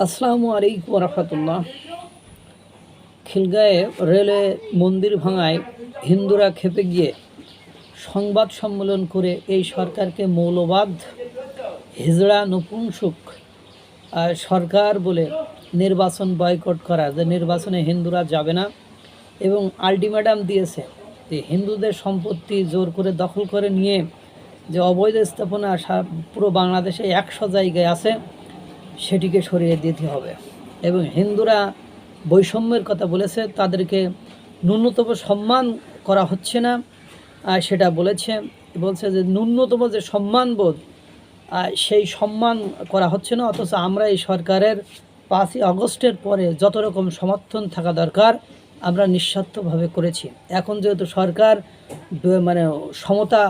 আসসালামু আলাইকুম রহমতুল্লাহ খিলগাঁয়ে রেলে মন্দির ভাঙায় হিন্দুরা খেপে গিয়ে সংবাদ সম্মেলন করে এই সরকারকে মৌলবাদ, হিজড়া নপুংসুক সরকার বলে নির্বাচন বয়কট করা, যে নির্বাচনে হিন্দুরা যাবে না। এবং আলটিমেটাম দিয়েছে যে হিন্দুদের সম্পত্তি জোর করে দখল করে নিয়ে যে অবৈধ স্থাপনা পুরো বাংলাদেশে একশো জায়গায় আছে। সেটিকে সরিয়ে দিতে হবে। এবং হিন্দুরা বৈষম্যের কথা বলেছে, তাদেরকে ন্যূনতম সম্মান করা হচ্ছে না সেটা বলেছে। বলছে যে ন্যূনতম যে সম্মানবোধ সেই সম্মান করা হচ্ছে না, অথচ আমরা এই সরকারের পাঁচই আগস্টের পরে যত রকম সমর্থন থাকা দরকার, আমরা নিঃস্বার্থভাবে করেছি। এখন যেহেতু সরকার মানে সমতা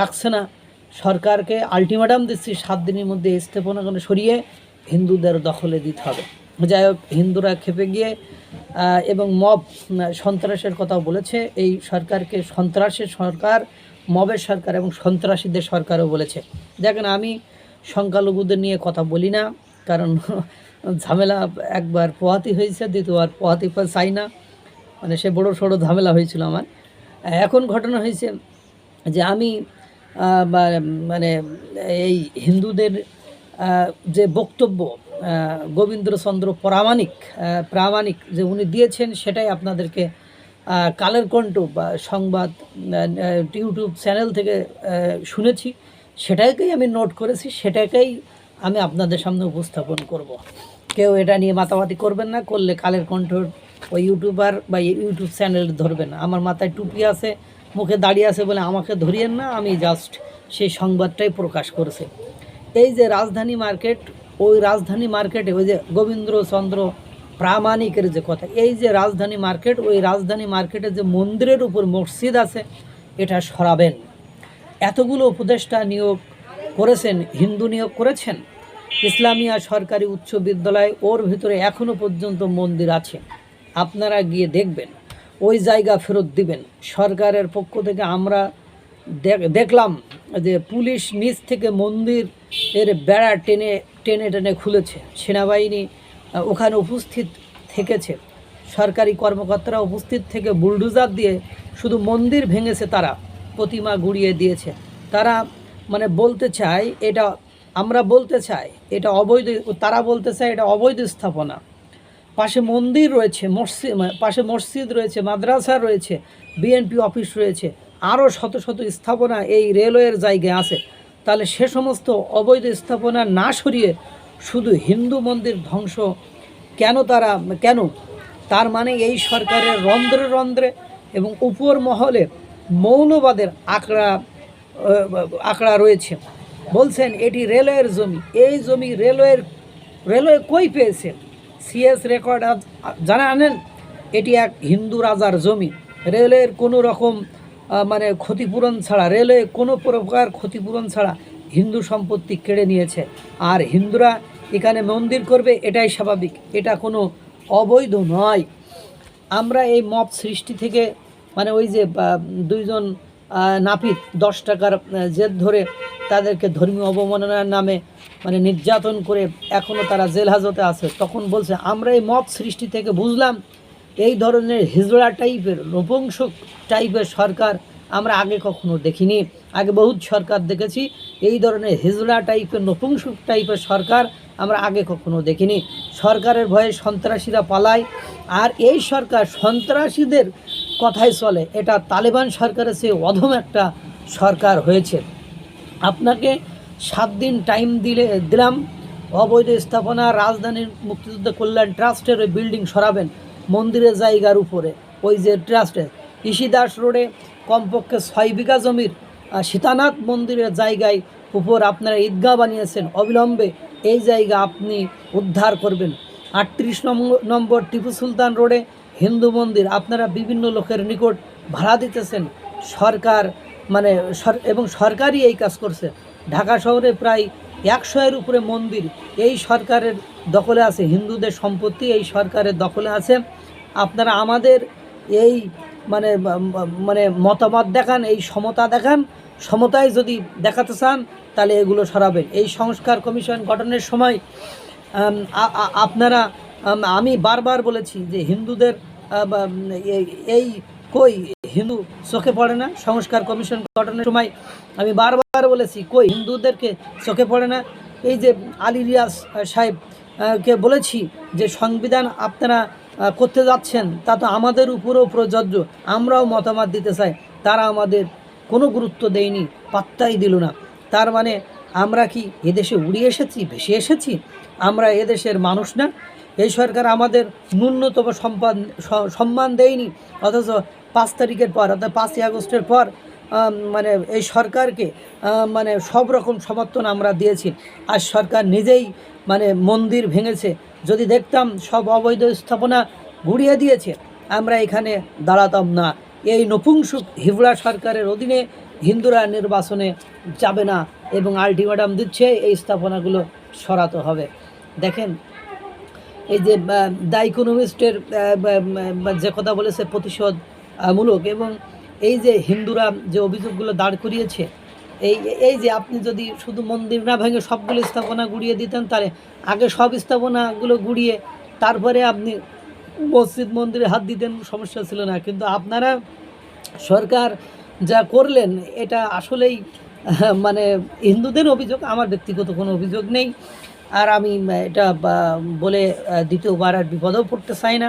রাখছে না, সরকারকে আলটিমেটাম দিচ্ছি, সাত দিনের মধ্যে স্থাপনা সরিয়ে হিন্দুদের দখলে দিতে হবে। যাই হোক, হিন্দুরা খেপে গিয়ে এবং মব সন্ত্রাসের কথাও বলেছে। এই সরকারকে সন্ত্রাসের সরকার, মবের সরকার এবং সন্ত্রাসীদের সরকারও বলেছে। দেখেন, আমি সংখ্যালঘুদের নিয়ে কথা বলি না, কারণ ঝামেলা একবার পোহাতি হয়েছে, দ্বিতীয়বার পোহাতি চাই না। মানে সে বড় সড়ো ঝামেলা হয়েছিল আমার। এখন ঘটনা হয়েছে যে আমি মানে এই হিন্দুদের যে বক্তব্য আহ, গোবিন্দচন্দ্র প্রামাণিক প্রামাণিক যে উনি দিয়েছেন সেটাই আপনাদেরকে কালের কণ্ঠ বা সংবাদ ইউটিউব চ্যানেল থেকে শুনেছি। সেটাকেই আমি নোট করেছি সেটাকেই আমি আপনাদের সামনে উপস্থাপন করব। কেউ এটা নিয়ে মাতামাতি করবেন না করলে কালের কণ্ঠ ওই ইউটিউবার বা ইউটিউব চ্যানেল ধরবেন না। আমার মাথায় টুপি আছে মুখে দাঁড়িয়ে আছে বলে আমাকে ধরিয়েন না আমি জাস্ট সেই সংবাদটাই প্রকাশ করেছি। এই যে রাজধানী মার্কেট, ওই রাজধানী মার্কেটে ওই যে গোবিন্দ্রচন্দ্র প্রামাণিকের যে কথা, এই যে রাজধানী মার্কেট, ওই রাজধানী মার্কেটে যে মন্দিরের উপর মসজিদ আছে, এটা সরাবেন। এতগুলো উপদেষ্টা নিয়োগ করেছেন, হিন্দু নিয়োগ করেছেন, ইসলামিয়া সরকারি উচ্চ বিদ্যালয়, ওর ভিতরে এখনও পর্যন্ত মন্দির আছে। আপনারা গিয়ে দেখবেন, ওই জায়গা ফেরত দিবেন। সরকারের পক্ষ থেকে আমরা দেখ- দেখলাম যে পুলিশ নিচ থেকে মন্দির এর বেড়া টেনে টেনে টেনে খুলেছে। সেনাবাহিনী ওখানে উপস্থিত থেকেছে। সরকারি কর্মকর্তারা উপস্থিত থেকে বুলডোজার দিয়ে শুধু মন্দির ভেঙেছে তারা, প্রতিমা গুড়িয়ে দিয়েছে। তারা মানে বলতে চায়, এটা আমরা বলতে চাই, এটা অবৈধ, তারা বলতে চায় এটা অবৈধ স্থাপনা। পাশে মন্দির রয়েছে, মসজিদ পাশে মসজিদ রয়েছে, মাদ্রাসা রয়েছে, বিএনপি অফিস রয়েছে আরও শত শত স্থাপনা এই রেলওয়ের জায়গায় আছে। তাহলে সে সমস্ত অবৈধ স্থাপনা না সরিয়ে শুধু হিন্দু মন্দির ধ্বংস কেন তারা, কেন? তার মানে এই সরকারের রন্ধ্রে রন্ধ্রে এবং উপর মহলে মৌলবাদের আঁকড়া আঁকড়া রয়েছে। বলছেন, এটি রেলওয়ের জমি। এই জমি রেলওয়ের, রেলওয়ে কই পেয়েছে? সিএস রেকর্ড আজ জানা আনেন এটি এক হিন্দু রাজার জমি। রেলওয়ের কোনো রকম মানে ক্ষতিপূরণ ছাড়া, রেলওয়ে কোনো প্রকার ক্ষতিপূরণ ছাড়া হিন্দু সম্পত্তি কেড়ে নিয়েছে। আর হিন্দুরা এখানে মন্দির করবে, এটাই স্বাভাবিক। এটা কোনো অবৈধ নয়। আমরা এই মব সৃষ্টি থেকে মানে ওই যে দুইজন নাপিত, দশ টাকার জেদ ধরে তাদেরকে ধর্মীয় অবমাননার নামে মানে নির্যাতন করে এখনও তারা জেল হাজতে আছে। তখন বলছে, আমরা এই মব সৃষ্টি থেকে বুঝলাম এই ধরনের হিজড়া টাইপের নপুংসক টাইপের সরকার আমরা আগে কখনো দেখিনি। আগে বহুত সরকার দেখেছি, এই ধরনের হিজড়া টাইপের নপুংসক টাইপের সরকার আমরা আগে কখনো দেখিনি। সরকারের ভয়ে সন্ত্রাসীরা পালায়, আর এই সরকার সন্ত্রাসীদের কথাই চলে। এটা তালেবান সরকারের চেয়ে অধম একটা সরকার হয়েছে। আপনাকে সাত দিন টাইম দিলে, দিলাম। অবৈধ স্থাপনা, রাজধানীর মুক্তিযুদ্ধ কল্যাণ ট্রাস্টের ওই বিল্ডিং সরাবেন। মন্দিরের জায়গার উপরে, ওই যে ট্রাস্টে ইসিদাস রোডে কমপক্ষে ছয় বিঘা জমির সীতানাথ মন্দিরের জায়গায় উপর আপনারা ঈদগাহ বানিয়েছেন, অবিলম্বে এই জায়গা আপনি উদ্ধার করবেন। আটত্রিশ নম্বর টিপু সুলতান রোডে হিন্দু মন্দির, আপনারা বিভিন্ন লোকের নিকট ভাড়া দিতেছেন। সরকার মানে এবং সরকারই এই কাজ করছে। ঢাকা শহরে প্রায় একশো এর উপরে মন্দির। এই সরকারের দখলে আছে, হিন্দুদের সম্পত্তি এই সরকারের দখলে আছে। আপনারা আমাদের এই মানে মানে মতামত দেখান, এই সমতা দেখান। সমতায় যদি দেখাতে চান, তাহলে এগুলো সরাবেন। এই সংস্কার কমিশন গঠনের সময় আপনারা, আমি বারবার বলেছি যে হিন্দুদের এই কই? হিন্দু চোখে পড়ে না, সংস্কার কমিশন গঠনের সময় আমি বারবার বলেছি, কই হিন্দুদেরকে চোখে পড়ে না? এই যে আলী রিয়াজ সাহেব কে বলেছি যে সংবিধান আপনারা করতে যাচ্ছেন, তা তো আমাদের উপরেও প্রযোজ্য, আমরাও মতামত দিতে চাই। তারা আমাদের কোনো গুরুত্ব দেয়নি, পাত্তাই দিল না। তার মানে আমরা কি এদেশে উড়িয়ে এসেছি, ভেসে এসেছি? আমরা এদেশের মানুষ না। এই সরকার আমাদের ন্যূনতম সম্পাদ সম্মান দেয়নি, অথচ পাঁচ তারিখের পর অর্থাৎ পাঁচই আগস্টের পর মানে এই সরকারকে মানে সব রকম সমর্থন আমরা দিয়েছি। আর সরকার নিজেই মানে মন্দির ভেঙেছে। যদি দেখতাম সব অবৈধ স্থাপনা গুড়িয়ে দিয়েছে, আমরা এখানে দাঁড়াতাম না। এই নপুংসুক হিবড়া সরকারের অধীনে হিন্দুরা নির্বাচনে যাবে না এবং আলটিমেটাম দিচ্ছে এই স্থাপনাগুলো সরাতে হবে। দেখেন, এই যে দ্য ইকোনমিস্টের যে কথা বলেছে প্রতিশোধ মূলক এবং এই যে হিন্দুরা যে অভিযোগগুলো দাঁড় করিয়েছে, এই এই যে আপনি যদি শুধু মন্দির না ভেঙে সবগুলো স্থাপনা গুড়িয়ে দিতেন, তাহলে আগে সব স্থাপনাগুলো গুড়িয়ে তারপরে আপনি মসজিদ, মন্দিরে হাত দিতেন, সমস্যা ছিল না। কিন্তু আপনারা সরকার যা করলেন, এটা আসলেই মানে হিন্দুদের অভিযোগ, আমার ব্যক্তিগত কোনো অভিযোগ নেই। আর আমি এটা বলে দ্বিতীয়বার আর বিপদেও পড়তে চাই না।